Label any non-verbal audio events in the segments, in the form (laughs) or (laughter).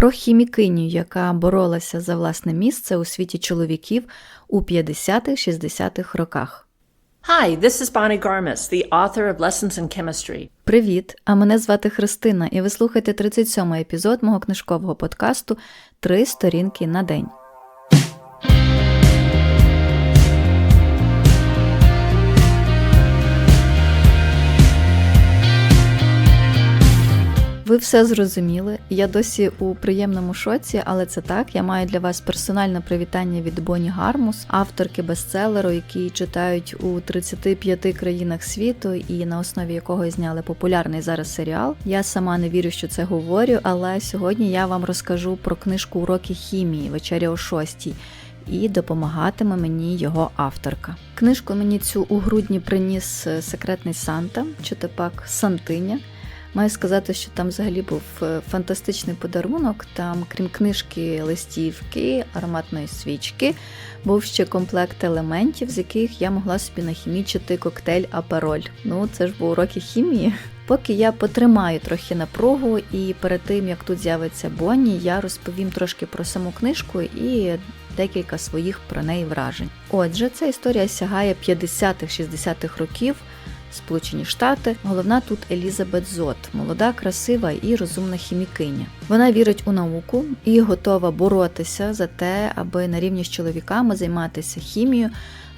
про хімікиню, яка боролася за власне місце у світі чоловіків у 50-60-х роках. Hi, this is Bonnie Garmis, the author of Lessons in Chemistry. Привіт! А мене звати Христина, і ви слухаєте 37-й епізод мого книжкового подкасту Три сторінки на день. Ви все зрозуміли. Я досі у приємному шоці, але це так. Я маю для вас персональне привітання від Боні Гармус, авторки бестселеру, який читають у 35 країнах світу, і на основі якого зняли популярний зараз серіал. Я сама не вірю, що це говорю, але сьогодні я вам розкажу про книжку Уроки хімії вечеря о шостій. І допомагатиме мені його авторка. Книжку мені цю у грудні приніс е, секретний Санта, чи тепак Сантиня. Маю сказати, що там взагалі був е, фантастичний подарунок. Там, крім книжки, листівки, ароматної свічки, був ще комплект елементів, з яких я могла собі нахімічити коктейль Апероль. Ну, це ж був уроки хімії. Поки я потримаю трохи напругу, і перед тим як тут з'явиться Бонні, я розповім трошки про саму книжку і декілька своїх про неї вражень. Отже, ця історія сягає 50-60-х років. Сполучені Штати. Головна тут Елізабет Зот, молода, красива і розумна хімікиня. Вона вірить у науку і готова боротися за те, аби на рівні з чоловіками займатися хімією,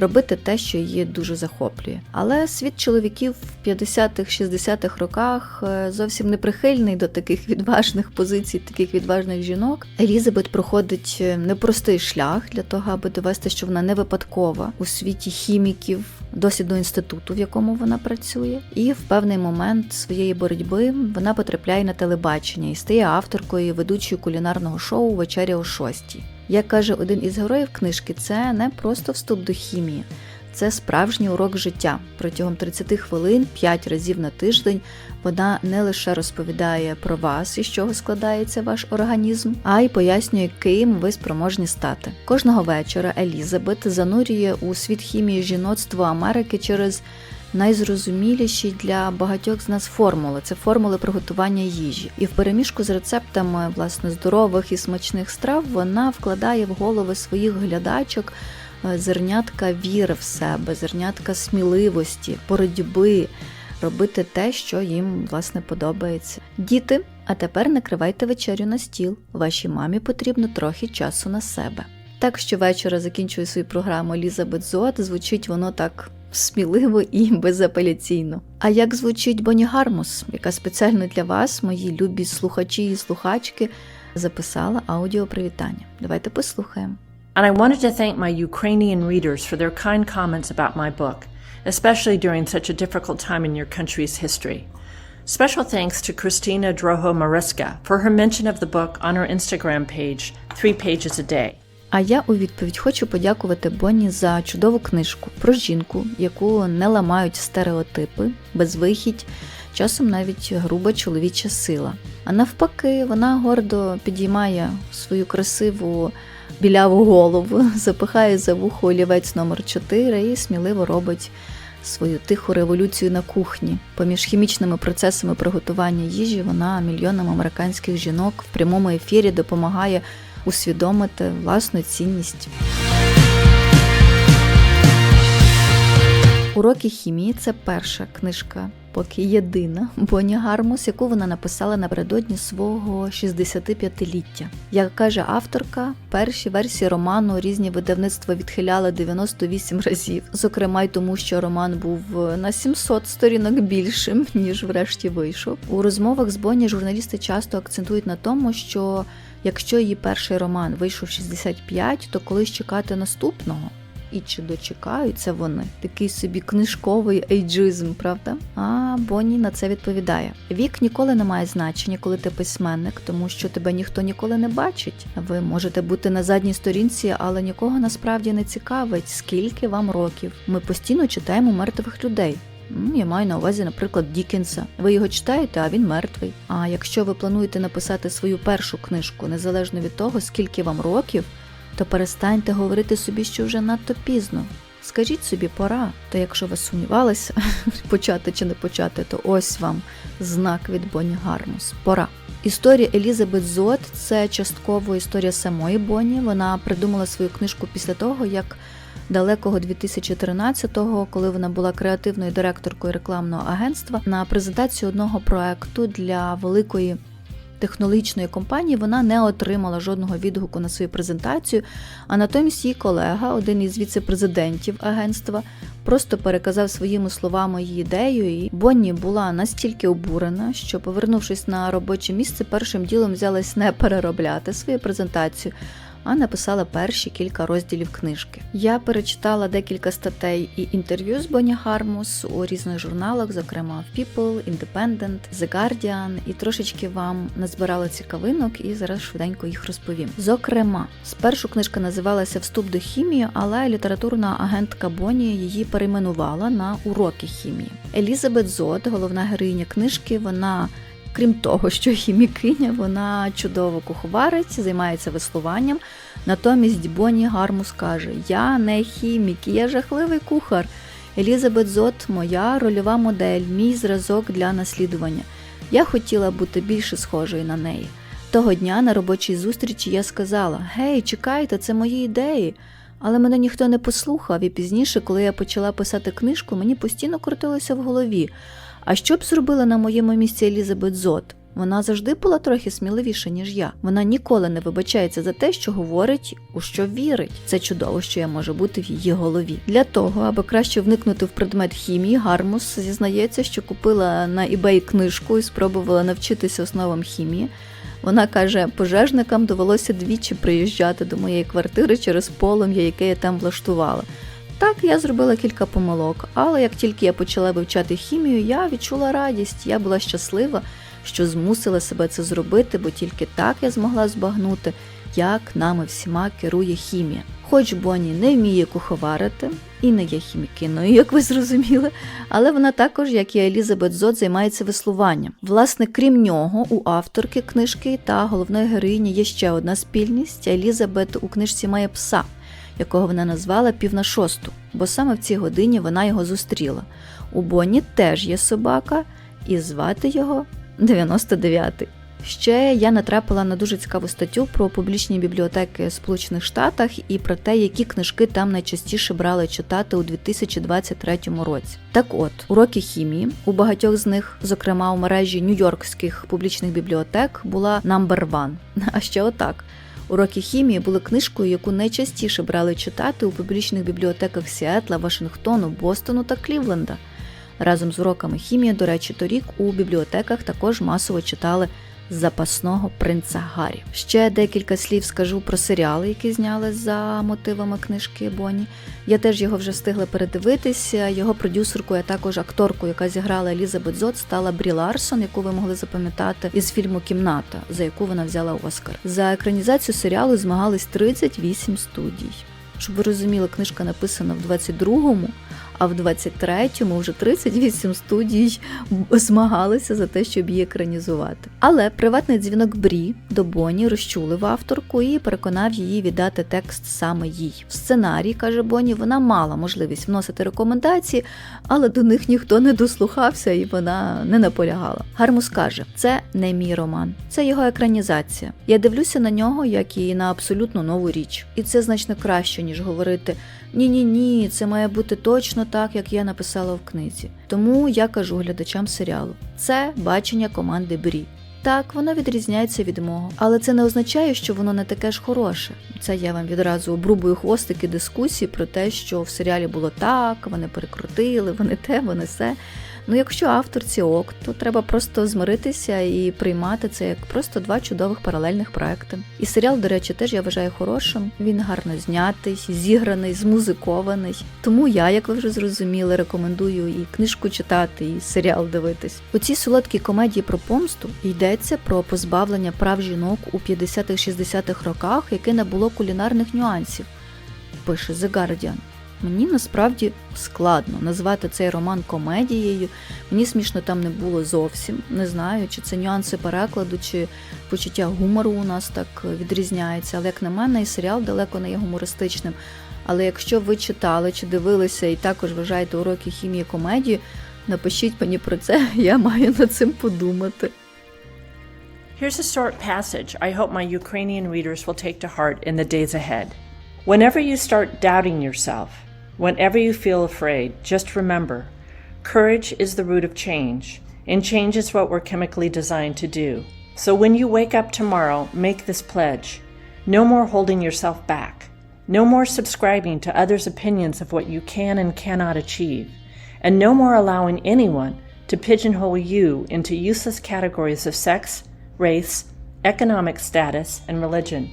робити те, що її дуже захоплює. Але світ чоловіків в 50-х-60-х роках е, зовсім не прихильний до таких відважних позицій, таких відважних жінок. Елізабет проходить е, непростий шлях для того, аби довести, що вона не випадкова у світі хіміків. Дослідного інституту, в якому вона працює, і в певний момент своєї боротьби вона потрапляє на телебачення і стає авторкою і ведучою кулінарного шоу Вечеря о шостій. Як каже один із героїв книжки, це не просто вступ до хімії, це справжній урок життя. Протягом 30 хвилин, 5 разів на тиждень, вона не лише розповідає про вас, із чого складається ваш організм, а й пояснює, ким ви спроможні стати. Кожного вечора Елізабет занурює у світ хімії жіноцтва Америки через найзрозуміліші для багатьох з нас формули це формули приготування їжі. І в переміжку з рецептами власне здорових і смачних страв вона вкладає в голови своїх глядачок е, зернятка віри в себе, зернятка сміливості, боротьби. Робити те, що їм власне подобається. Діти, а тепер накривайте вечерю на стіл. Вашій мамі потрібно трохи часу на себе. Так що вечора закінчує свою програму Елізабет Зот, звучить воно так сміливо і безапеляційно. А як звучить Боні Гармус, яка спеціально для вас, мої любі слухачі і слухачки, записала аудіопривітання. Давайте послухаємо. And I wanted to thank my Ukrainian readers for their kind comments about my book, especially during such a difficult time in your country's history. Special thanks to Christina Droho Mariska for her mention of the book on her Instagram page, Three Pages a Day. А я у відповідь хочу подякувати Бонні за чудову книжку про жінку, яку не ламають стереотипи, безвихідь, часом навіть груба чоловіча сила. А навпаки, вона гордо підіймає свою красиву біляву голову, (laughs) запихає за вухо олівець номер 4 і сміливо робить свою тиху революцію на кухні. Поміж хімічними процесами приготування їжі вона мільйонам американських жінок в прямому ефірі допомагає усвідомити власну цінність. Уроки хімії це перша книжка, поки єдина Боні Гармус, яку вона написала напередодні свого 65-ліття. Як каже авторка, перші версії роману різні видавництва відхиляли 98 разів, зокрема й тому, що роман був на 700 сторінок більшим, ніж врешті вийшов. У розмовах з Боні журналісти часто акцентують на тому, що Якщо її перший роман вийшов 65, то колись чекати наступного. І чи дочекаються вони такий собі книжковий ейджизм, правда? А Бонні на це відповідає: вік ніколи не має значення, коли ти письменник, тому що тебе ніхто ніколи не бачить. Ви можете бути на задній сторінці, але нікого насправді не цікавить, скільки вам років. Ми постійно читаємо мертвих людей. Я маю на увазі, наприклад, Дікенса. Ви його читаєте, а він мертвий. А якщо ви плануєте написати свою першу книжку, незалежно від того, скільки вам років, то перестаньте говорити собі, що вже надто пізно. Скажіть собі, пора. То якщо ви сумнівалися, (laughs) почати чи не почати, то ось вам знак від Боні Гармус. Пора. Історія Елізабет Зот це частково історія самої Бонні. Вона придумала свою книжку після того, як далекого 2013-го, коли вона була креативною директоркою рекламного агентства, на презентацію одного проекту для великої технологічної компанії вона не отримала жодного відгуку на свою презентацію. А натомість її колега, один із віце-президентів агентства, просто переказав своїми словами її ідею. І Бонні була настільки обурена, що, повернувшись на робоче місце, першим ділом взялась не переробляти свою презентацію. А написала перші кілька розділів книжки. Я перечитала декілька статей і інтерв'ю з Бонні Хармус у різних журналах, зокрема в People, Independent, The Guardian, і трошечки вам назбирала цікавинок, і зараз швиденько їх розповім. Зокрема, спершу книжка називалася Вступ до хімії, але літературна агентка Бонні її перейменувала на уроки хімії. Елізабет Зод, головна героїня книжки, вона. Крім того, що хімікиня, вона чудово куховарить, займається веслуванням. Натомість Бонні Гармус каже: Я не хімік, я жахливий кухар. Елізабет Зот моя рольова модель, мій зразок для наслідування. Я хотіла бути більше схожою на неї. Того дня на робочій зустрічі я сказала: Гей, чекайте, це мої ідеї. Але мене ніхто не послухав, і пізніше, коли я почала писати книжку, мені постійно крутилося в голові. А що б зробила на моєму місці Елізабет Зот? Вона завжди була трохи сміливіша, ніж я. Вона ніколи не вибачається за те, що говорить, у що вірить. Це чудово, що я можу бути в її голові. Для того, аби краще вникнути в предмет хімії, Гармус зізнається, що купила на eBay книжку і спробувала навчитися основам хімії. Вона каже, пожежникам довелося двічі приїжджати до моєї квартири через полум'я, яке я там влаштувала. Так, я зробила кілька помилок, але як тільки я почала вивчати хімію, я відчула радість. Я була щаслива, що змусила себе це зробити, бо тільки так я змогла збагнути, як нами всіма керує хімія. Хоч Бонні не вміє куховарити і не є хімікиною, як ви зрозуміли, але вона також, як і Елізабет Зот, займається веслуванням. Власне, крім нього, у авторки книжки та головної героїні є ще одна спільність. Елізабет у книжці має пса якого вона назвала пів на шосту, бо саме в цій годині вона його зустріла. У Бонні теж є собака, і звати його 99-й. Ще я натрапила на дуже цікаву статтю про публічні бібліотеки Сполучених Штатах і про те, які книжки там найчастіше брали читати у 2023 році. Так от, уроки хімії у багатьох з них, зокрема у мережі нью-йоркських публічних бібліотек, була number one. (laughs) А ще отак. Уроки хімії були книжкою, яку найчастіше брали читати у публічних бібліотеках Сіетла, Вашингтону, Бостону та Клівленда. Разом з уроками хімії, до речі, торік у бібліотеках також масово читали запасного принца Гаррі. Ще декілька слів скажу про серіали, які зняли за мотивами книжки Бонні. Я теж його вже встигла передивитися. Його продюсеркою, а також акторкою, яка зіграла Елізабет Зот, стала Брі Ларсон, яку ви могли запам'ятати із фільму Кімната, за яку вона взяла Оскар. За екранізацію серіалу змагались 38 студій. Щоб ви розуміли, книжка написана в 22-му, а в 23-му вже 38 студій змагалися за те, щоб її екранізувати. Але приватний дзвінок Брі до Бонні розчулив авторку і переконав її віддати текст саме їй. В сценарії, каже Бонні, вона мала можливість вносити рекомендації, але до них ніхто не дослухався і вона не наполягала. Гармус каже: це не мій роман, це його екранізація. Я дивлюся на нього, як і на абсолютно нову річ, і це значно краще ніж говорити ні, ні, ні, це має бути точно так, як я написала в книзі. Тому я кажу глядачам серіалу: це бачення команди Брі. Так, воно відрізняється від мого, але це не означає, що воно не таке ж хороше. Це я вам відразу обрубую хвостики дискусії про те, що в серіалі було так, вони перекрутили, вони те, вони все. Ну, якщо авторці ок, то треба просто змиритися і приймати це як просто два чудових паралельних проекти. І серіал, до речі, теж я вважаю хорошим. Він гарно знятий, зіграний, змузикований. Тому я, як ви вже зрозуміли, рекомендую і книжку читати, і серіал дивитись. У цій солодкій комедії про помсту йдеться про позбавлення прав жінок у 50-60-х роках, яке не було кулінарних нюансів. Пише The Guardian. Мені насправді складно назвати цей роман комедією. Мені смішно там не було зовсім. Не знаю, чи це нюанси перекладу, чи почуття гумору у нас так відрізняється. Але як на мене, і серіал далеко не є гумористичним. Але якщо ви читали чи дивилися і також вважаєте уроки хімії комедію, напишіть мені про це, (laughs) я маю над цим подумати. Here's a short passage I hope my Ukrainian readers will take to heart in the days ahead. Whenever you start doubting yourself, whenever you feel afraid, just remember courage is the root of change, and change is what we're chemically designed to do. So when you wake up tomorrow, make this pledge no more holding yourself back, no more subscribing to others' opinions of what you can and cannot achieve, and no more allowing anyone to pigeonhole you into useless categories of sex, race, economic status, and religion.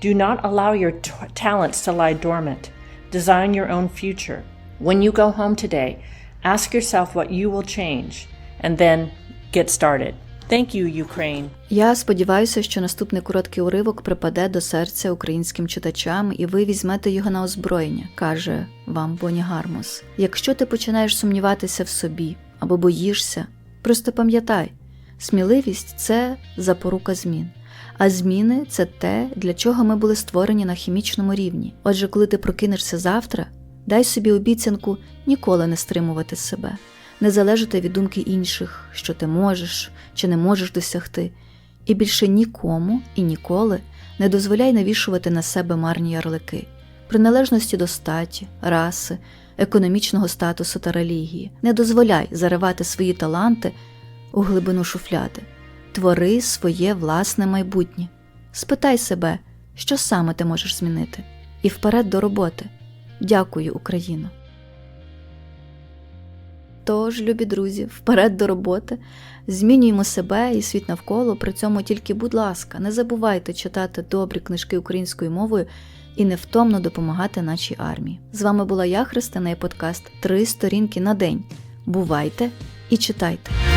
Do not allow your t- talents to lie dormant. Design your own future. When you go home today, ask yourself what you will change, and then get started. Thank you, Ukraine. Я сподіваюся, що наступний короткий уривок припаде до серця українським читачам, і ви візьмете його на озброєння, каже вам Боні Гармус. Якщо ти починаєш сумніватися в собі або боїшся, просто пам'ятай, сміливість це запорука змін. А зміни це те, для чого ми були створені на хімічному рівні. Отже, коли ти прокинешся завтра, дай собі обіцянку ніколи не стримувати себе, не залежати від думки інших, що ти можеш чи не можеш досягти, і більше нікому і ніколи не дозволяй навішувати на себе марні ярлики, приналежності до статі, раси, економічного статусу та релігії. Не дозволяй заривати свої таланти у глибину шуфляди. Твори своє власне майбутнє. Спитай себе, що саме ти можеш змінити, і вперед до роботи. Дякую, Україно. Тож, любі друзі, вперед до роботи, змінюємо себе і світ навколо. При цьому тільки, будь ласка, не забувайте читати добрі книжки українською мовою і невтомно допомагати нашій армії. З вами була я, Христина, і подкаст Три сторінки на день. Бувайте і читайте!